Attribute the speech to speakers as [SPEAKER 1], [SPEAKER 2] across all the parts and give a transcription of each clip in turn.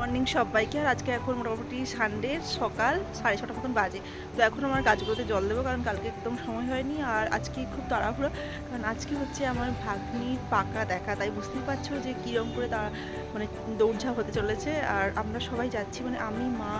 [SPEAKER 1] Morning সবাইকে, আর আজকে এখন মোটামুটি সানডে সকাল সাড়ে ছটা মতন বাজে। তো এখন আমার গাছগুলোতে জল দেবো, কারণ কালকে একদম সময় হয়নি, আর আজকে খুব তাড়াহুড়ো, কারণ আজকে হচ্ছে আমার ভাগ্নির পাকা দেখা। তাই বুঝতেই পারছ যে কীরকম করে তারা মানে দৌড়ঝাঁপ হতে চলেছে, আর আমরা সবাই যাচ্ছি মানে আমি, মা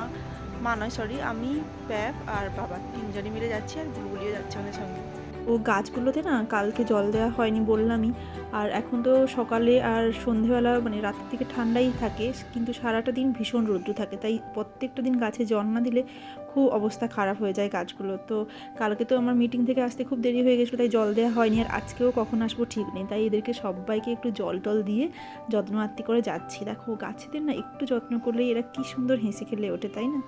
[SPEAKER 1] মা নয় সরি আমি, প্যাপ আর বাবা তিনজনই মিলে যাচ্ছি, আর গুলগুলিও যাচ্ছে আমাদের সঙ্গে। ও গাছগুলোতে না কালকে জল দেওয়া হয়নি বললামই। আর এখন তো সকালে আর সন্ধেবেলা মানে রাতের থেকে ঠান্ডাই থাকে, কিন্তু সারাটা দিন ভীষণ রৌদ্র থাকে। তাই প্রত্যেকটা দিন গাছে জল না দিলে খুব অবস্থা খারাপ হয়ে যায় গাছগুলো। তো কালকে তো আমার মিটিং থেকে আসতে খুব দেরি হয়ে গেছিল, তাই জল দেওয়া হয়নি। আর আজকেও কখন আসব ঠিক নেই। তাই এদেরকে সবাইকে একটু জল টল দিয়ে যত্ন আত্তি করে যাচ্ছি। দেখো গাছেদের না একটু যত্ন করলেই এরা কি সুন্দর হেসে খেলে ওঠে, তাই না?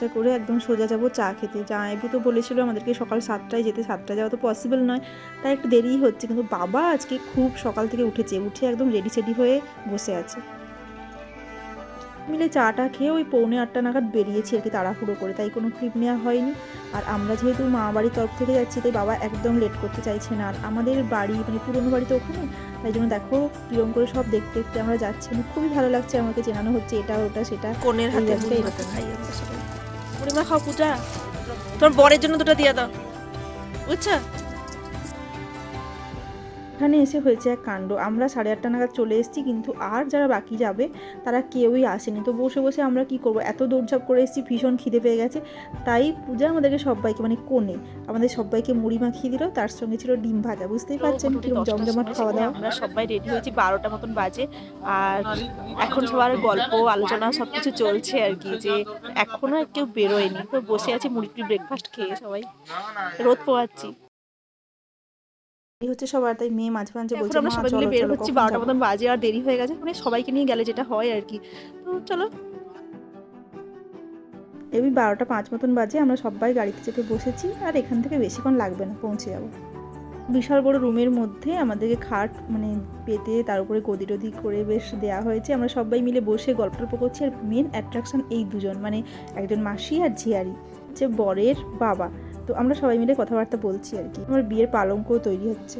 [SPEAKER 1] চা করে একদম সোজা যাব চা খেতে। জামাইবু তো বলেছিল আমাদেরকে সকাল সাতটায় যেতে সাতটায় যাওয়া তো পসিবল নয়। তাই একটু দেরিই হচ্ছে কিন্তু বাবা আজকে খুব সকাল থেকে উঠেছে উঠে একদম রেডি সেডি হয়ে বসে আছে। মিলে চাটা খেয়ে ওই পৌনে আটটা নাগাদ বেরিয়েছি আর কি তাড়াহুড়ো করে তাই কোনো ক্লিপ নেওয়া হয়নি। আর আমরা যেহেতু মা বাড়ির তরফ থেকে যাচ্ছি তাই বাবা একদম লেট করতে চাইছে না। আর আমাদের বাড়ি মানে পুরনো বাড়ি তো ওখানে তাই জন্য দেখো কিরম করে সব দেখতে দেখতে আমরা যাচ্ছি। খুবই ভালো লাগছে আমাকে চেনানো হচ্ছে এটা ওটা সেটা।
[SPEAKER 2] কোনের হাতে
[SPEAKER 1] এই বুড়িমা খাও পূজা। তোমার বরের জন্য দুটো দিয়ে দাও। বুঝছ? এখানে এসে হয়েছে এক কাণ্ড। আমরা সাড়ে আটটা নাগাদ চলে এসেছি কিন্তু আর যারা বাকি যাবে তারা কেউই আসেনি। তো বসে বসে আমরা কি করব? এত দৌড়ঝাঁপ করে এসেছি ভীষণ খিদে পেয়ে গেছে। তাই পূজা আমাদেরকে সবাইকে মানে কোণে আমাদের সবাইকে মুড়ি মাখিয়ে দিল। তার সঙ্গে ছিল ডিম ভাজা বুঝতেই পারছেন? কীরকম জমজমাট খাওয়া দাওয়া।
[SPEAKER 2] আমরা সবাই রেডি হয়েছি বারোটা মতন বাজে। আর এখন সবার গল্প আলোচনা সব কিছু চলছে আর কি যে এখনও কেউ বেরোয়নি। তো বসে আছি মুড়ি ব্রেকফাস্ট খেয়ে সবাই। রোদ পোয়াচ্ছি
[SPEAKER 1] এই হচ্ছে সবার তাই মেয়ে মাঝে মাঝে বলছে
[SPEAKER 2] আমরা সবাই মিলে বের হচ্ছি বারোটা মতন বাজে আর দেরি হয়ে গেছে মানে সবাইকে নিয়ে গেলে যেটা হয় আর কি। তো চলো।
[SPEAKER 1] এই বারোটা পাঁচ মতন বাজে আমরা সবাই গাড়িতে চেপে বসেছি আর এখান থেকে বেশিক্ষণ লাগবে না পৌঁছে যাব। বিশাল বড় রুমের মধ্যে আমাদেরকে খাট মানে পেতে তার উপরে গদি টদি করে বেশ দেওয়া হয়েছে আমরা সবাই মিলে বসে গল্প টল্প করছি আর মেন অ্যাট্রাকশন এই দুজন মানে একজন মাসি আর ঝিয়ারি হচ্ছে বরের বাবা। তো আমরা সবাই মিলে কথাবার্তা বলছি আর কি। আমার বিয়ের পালঙ্কও তৈরি হচ্ছে।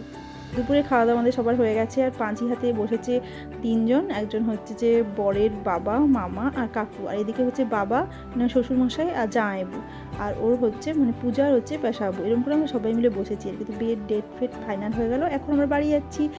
[SPEAKER 1] দুপুরে খাওয়া দাওয়া আমাদের সবার হয়ে গেছে আর পাঁচি হাতে বসেছে তিনজন। একজন হচ্ছে যে বরের বাবা, মামা আর কাকু। আর এদিকে হচ্ছে বাবা মানে শ্বশুরমশাই আর জামাইবু আর ওর হচ্ছে মানে পূজার হচ্ছে পেশাবু। এরকম করে আমরা সবাই মিলে বসেছি আর কি। বিয়ের ডেট ফেট ফাইনাল হয়ে গেল। এখন আমরা বাড়ি যাচ্ছি